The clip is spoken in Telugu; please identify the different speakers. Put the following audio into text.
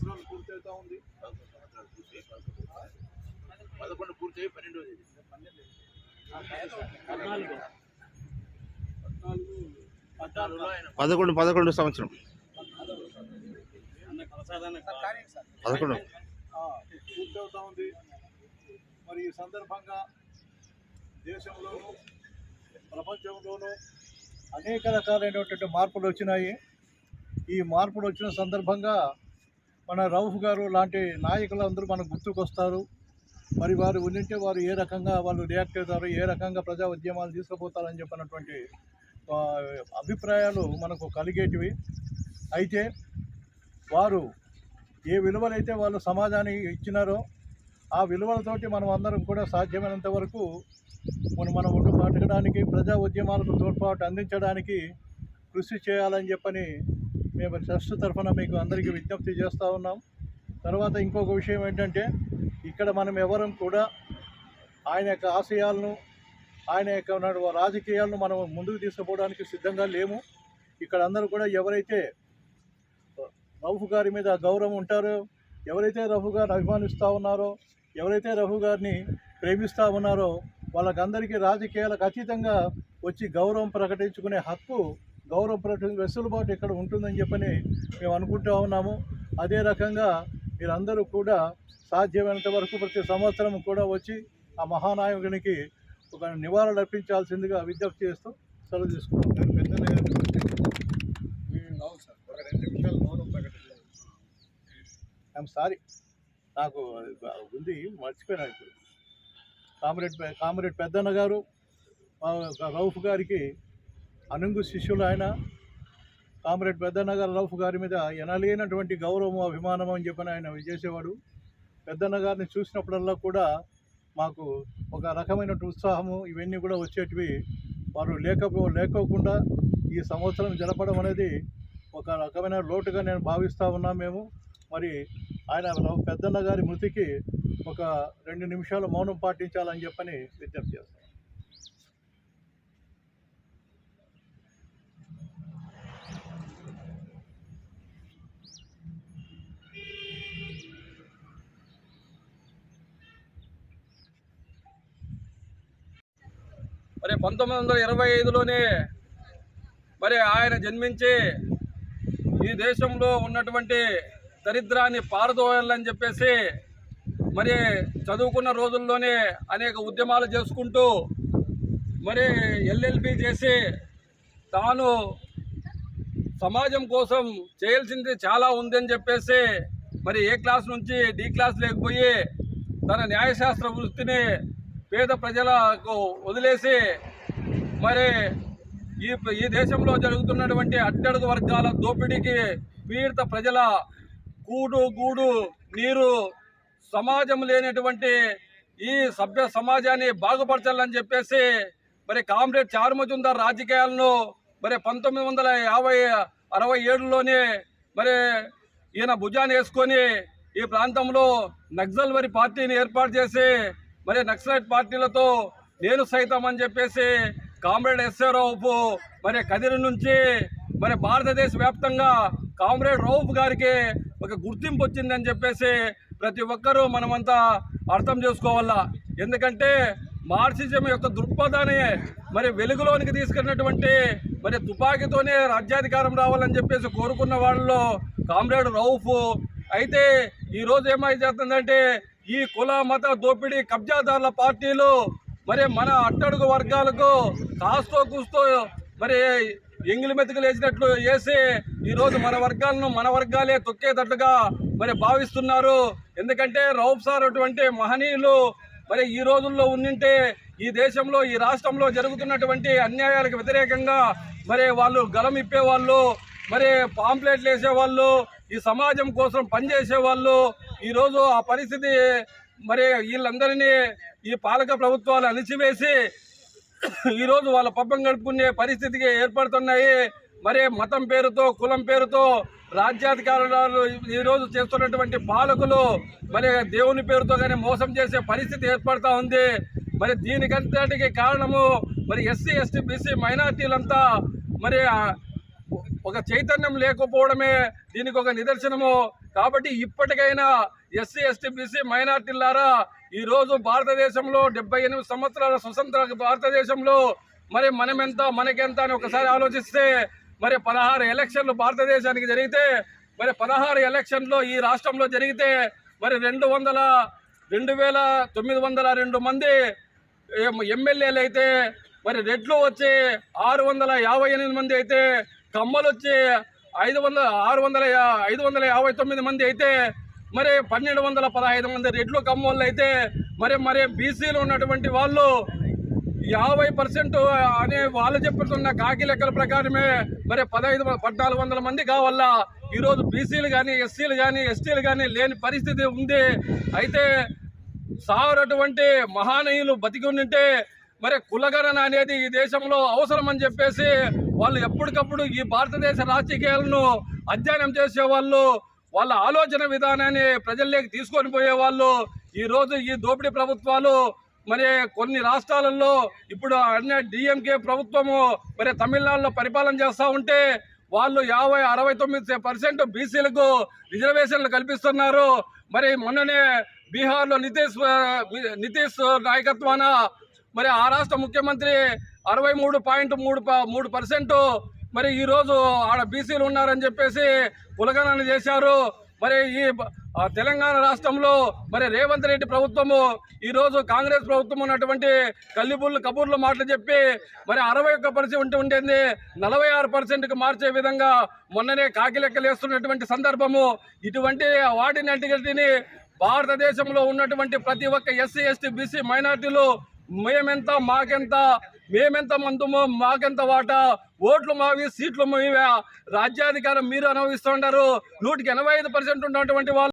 Speaker 1: సంవత్సరాలు పూర్తి అవుతా ఉంది.
Speaker 2: పదకొండు పూర్తి అయ్యి పన్నెండో తేదీ.
Speaker 1: పద్నాలుగు.
Speaker 2: పద్నాలుగులో ఆయన
Speaker 3: పదకొండు పదకొండు సంవత్సరం. పదకొండు.
Speaker 1: ఆ, పూర్తి అవుతా ఉంది. మరి ఈ సందర్భంగా దేశంలోనూ ప్రపంచంలోనూ అనేక రకాలైనటువంటి మార్పులు వచ్చినాయి. ఈ మార్పులు వచ్చిన సందర్భంగా మన రౌఫ్ గారు లాంటి నాయకులందరూ మనకు గుర్తుకొస్తారు. మరి వారు ఉండింటే వారు ఏ రకంగా వాళ్ళు రియాక్ట్ అవుతారు ఏ రకంగా ప్రజా ఉద్యమాలు తీసుకుపోతారని చెప్పినటువంటి అభిప్రాయాలు మనకు కలిగేటివి. అయితే వారు ఏ విలువలైతే వాళ్ళు సమాజానికి ఇచ్చినారో ఆ విలువలతోటి మనం అందరం కూడా సాధ్యమైనంత వరకు మనం మనం ఒడ్డు పాటకడానికి ప్రజా ఉద్యమాలకు తోడ్పాటు అందించడానికి కృషి చేయాలని చెప్పని మేము ట్రస్ట్ తరఫున మీకు అందరికీ విజ్ఞప్తి చేస్తూ ఉన్నాం. తర్వాత ఇంకొక విషయం ఏంటంటే ఇక్కడ మనం ఎవరం కూడా ఆయన యొక్క ఆశయాలను ఆయన యొక్క రాజకీయాలను మనం ముందుకు తీసుకుపోవడానికి సిద్ధంగా లేము. ఇక్కడ అందరూ కూడా ఎవరైతే రఘు గారి మీద గౌరవం ఉంటారో ఎవరైతే రఘు గారిని అభిమానిస్తూ ఉన్నారో ఎవరైతే రఘు గారిని ప్రేమిస్తూ ఉన్నారో వాళ్ళకందరికీ రాజకీయాలకు అతీతంగా వచ్చి గౌరవం ప్రకటించుకునే హక్కు గౌరవం ప్రకటించే వెసులుబాటు ఇక్కడ ఉంటుందని చెప్పని మేము అనుకుంటూ ఉన్నాము. అదే రకంగా మీరందరూ కూడా సాధ్యమైనంత వరకు ప్రతి సంవత్సరం కూడా వచ్చి ఆ మహానాయకునికి ఒక నివాళులు అర్పించాల్సిందిగా విజ్ఞప్తి చేస్తూ సెలవు తీసుకుంటాం ఐఎమ్ సారీ. నాకు ఉంది మర్చిపోయినా ఇప్పుడు. కామరేడ్ కామరేడ్ పెద్దన్న గారు రౌఫ్ గారికి అనుంగు శిష్యులు ఆయన కామ్రేడ్ పెద్దన్న రౌఫ్ గారి మీద ఎనలేనటువంటి గౌరవం అభిమానం అని చెప్పని ఆయన చేసేవాడు. పెద్దన్న గారిని చూసినప్పుడల్లా కూడా మాకు ఒక రకమైన ఉత్సాహము ఇవన్నీ కూడా వచ్చేటివి. వారు లేకపో లేకోకుండా ఈ సంవత్సరం జరపడం అనేది ఒక రకమైన లోటుగా నేను భావిస్తూ ఉన్నా మేము. మరి ఆయన పెద్దన్న గారి మృతికి ఒక రెండు నిమిషాలు మౌనం పాటించాలని చెప్పని విజ్ఞప్తి చేస్తాను
Speaker 4: మరి పంతొమ్మిది వందల ఇరవై ఐదులోనే మరి ఆయన జన్మించి ఈ దేశంలో ఉన్నటువంటి దరిద్రాన్ని పారదోయాలని చెప్పేసి మరి చదువుకున్న రోజుల్లోనే అనేక ఉద్యమాలు చేసుకుంటూ మరి ఎల్ఎల్బి చేసి తాను సమాజం కోసం చేయాల్సింది చాలా ఉందని చెప్పేసి మరి ఏ క్లాస్ నుంచి డి క్లాస్ లేకపోయి తన న్యాయశాస్త్ర వృత్తిని పేద ప్రజలకు వదిలేసి మరి ఈ ఈ దేశంలో జరుగుతున్నటువంటి అట్టడుగు వర్గాల దోపిడీకి పీడిత ప్రజల కూడు గూడు నీరు సమాజం లేనటువంటి ఈ సభ్య సమాజాన్ని బాగుపరచాలని చెప్పేసి మరి కామ్రేడ్ చారుమజుందార్ రాజకీయాలను మరి పంతొమ్మిది వందల యాభై అరవై ఏడులోనే మరి ఈయన భుజాన్ని వేసుకొని ఈ ప్రాంతంలో నక్సల్ వరి పార్టీని ఏర్పాటు చేసి మరి నక్సలైట్ పార్టీలతో నేను సైతం అని చెప్పేసి కామ్రేడ్ ఎస్ఏ రౌఫ్ మరి కదిరి నుంచి మరి భారతదేశ వ్యాప్తంగా కామ్రేడ్ రౌఫ్ గారికి ఒక గుర్తింపు వచ్చిందని చెప్పేసి ప్రతి ఒక్కరూ మనమంతా అర్థం చేసుకోవాలా. ఎందుకంటే మార్క్సిజం యొక్క దృక్పథాన్ని మరి వెలుగులోనికి తీసుకున్నటువంటి మరి తుపాకీతోనే రాజ్యాధికారం రావాలని చెప్పేసి కోరుకున్న వాళ్ళలో కామ్రేడ్ రౌఫ్. అయితే ఈ రోజు చేస్తుందంటే ఈ కుల మత దోపిడీ కబ్జాదారుల పార్టీలు మరి మన అట్టడుగు వర్గాలకు కాస్తో కూస్తో మరి ఎంగిలి మెతుకులు వేసినట్లు వేసి ఈరోజు మన వర్గాలను మన వర్గాలే తొక్కేటట్లుగా మరి భావిస్తున్నారు. ఎందుకంటే రౌఫ్ సార్ అటువంటి మహనీయులు మరి ఈ రోజుల్లో ఉండింటే ఈ దేశంలో ఈ రాష్ట్రంలో జరుగుతున్నటువంటి అన్యాయాలకు వ్యతిరేకంగా మరి వాళ్ళు గలం ఇప్పేవాళ్ళు మరి పాంప్లెట్లు వేసేవాళ్ళు ఈ సమాజం కోసం పనిచేసే వాళ్ళు ఈరోజు ఆ పరిస్థితి మరి వీళ్ళందరినీ ఈ పాలక ప్రభుత్వాలు అణిచివేసి ఈరోజు వాళ్ళ పబ్బం గడుపుకునే పరిస్థితికి ఏర్పడుతున్నాయి. మరి మతం పేరుతో కులం పేరుతో రాజ్యాధికారులు ఈరోజు చేస్తున్నటువంటి పాలకులు మరి దేవుని పేరుతో కానీ మోసం చేసే పరిస్థితి ఏర్పడతా ఉంది. మరి దీనికంతటికి కారణము మరి ఎస్సీ ఎస్టీ బీసీ మైనార్టీలంతా మరి ఒక చైతన్యం లేకపోవడమే దీనికి ఒక నిదర్శనము. కాబట్టి ఇప్పటికైనా ఎస్సీ ఎస్టీ బీసీ మైనార్టీలారా ఈరోజు భారతదేశంలో డెబ్బై ఎనిమిది సంవత్సరాల స్వతంత్ర భారతదేశంలో మరి మనమెంత మనకెంత అని ఒకసారి ఆలోచిస్తే మరి పదహారు ఎలక్షన్లు భారతదేశానికి జరిగితే మరి పదహారు ఎలక్షన్లో ఈ రాష్ట్రంలో జరిగితే మరి రెండు వందల రెండు వేల తొమ్మిది వందల రెండు మంది ఎమ్మెల్యేలు అయితే మరి రెడ్లు వచ్చి ఆరు వందల యాభై ఎనిమిది మంది అయితే కమ్మలు వచ్చి ఐదు వందల ఆరు వందల ఐదు వందల యాభై తొమ్మిది మంది అయితే మరి పన్నెండు వందల పదహైదు మంది రెడ్లు కమ్మోళ్ళు అయితే మరి మరి బీసీలు ఉన్నటువంటి వాళ్ళు యాభై పర్సెంట్ అనే వాళ్ళు చెప్పుతున్న కాకి లెక్కల ప్రకారమే మరి పదహైదు పద్నాలుగు వందల మంది కావాల ఈరోజు బీసీలు కానీ ఎస్సీలు కానీ ఎస్టీలు కానీ లేని పరిస్థితి ఉంది. అయితే సారటువంటి మహానీయులు బతికి ఉండింటే మరి కులగణన అనేది ఈ దేశంలో అవసరం అని చెప్పేసి వాళ్ళు ఎప్పటికప్పుడు ఈ భారతదేశ రాజకీయాలను అధ్యయనం చేసేవాళ్ళు వాళ్ళ ఆలోచన విధానాన్ని ప్రజల్లోకి తీసుకొని పోయేవాళ్ళు ఈరోజు ఈ దోపిడీ ప్రభుత్వాలు మరి కొన్ని రాష్ట్రాలలో ఇప్పుడు అన్న డిఎంకే ప్రభుత్వము మరి తమిళనాడులో పరిపాలన చేస్తూ ఉంటే వాళ్ళు యాభై అరవై తొమ్మిది పర్సెంట్ బీసీలకు రిజర్వేషన్లు కల్పిస్తున్నారు. మరి మొన్ననే బీహార్లో నితీష్ నితీష్ నాయకత్వాన మరి ఆ రాష్ట్ర ముఖ్యమంత్రి అరవై మూడు పాయింట్ మూడు ప- మూడు పర్సెంట్ మరి ఈరోజు ఆడ బీసీలు ఉన్నారని చెప్పేసి ఉలగనని చేశారు. మరి ఈ తెలంగాణ రాష్ట్రంలో మరి రేవంత్ రెడ్డి ప్రభుత్వము ఈరోజు కాంగ్రెస్ ప్రభుత్వం ఉన్నటువంటి కల్లిబుల్లు కబూర్లు మాటలు చెప్పి మరి అరవై ఒక్క పర్సెంట్ ఉండేది. నలభై ఆరు పర్సెంట్కి మార్చే విధంగా మొన్ననే కాకి లెక్కలు వేస్తున్నటువంటి సందర్భము ఇటువంటి వాటిని అంటిగట్టిని భారతదేశంలో ఉన్నటువంటి ప్రతి ఒక్క ఎస్సీ ఎస్టీ బీసీ మైనార్టీలు మేమెంత మాకెంత మేమెంత మందుమో మాకెంత వాటా ఓట్లు మావి సీట్లు మీవే రాజ్యాధికారం మీరు అనుభవిస్తుంటారు నూటికి ఎనభై ఐదు పర్సెంట్ ఉన్నటువంటి వాళ్ళు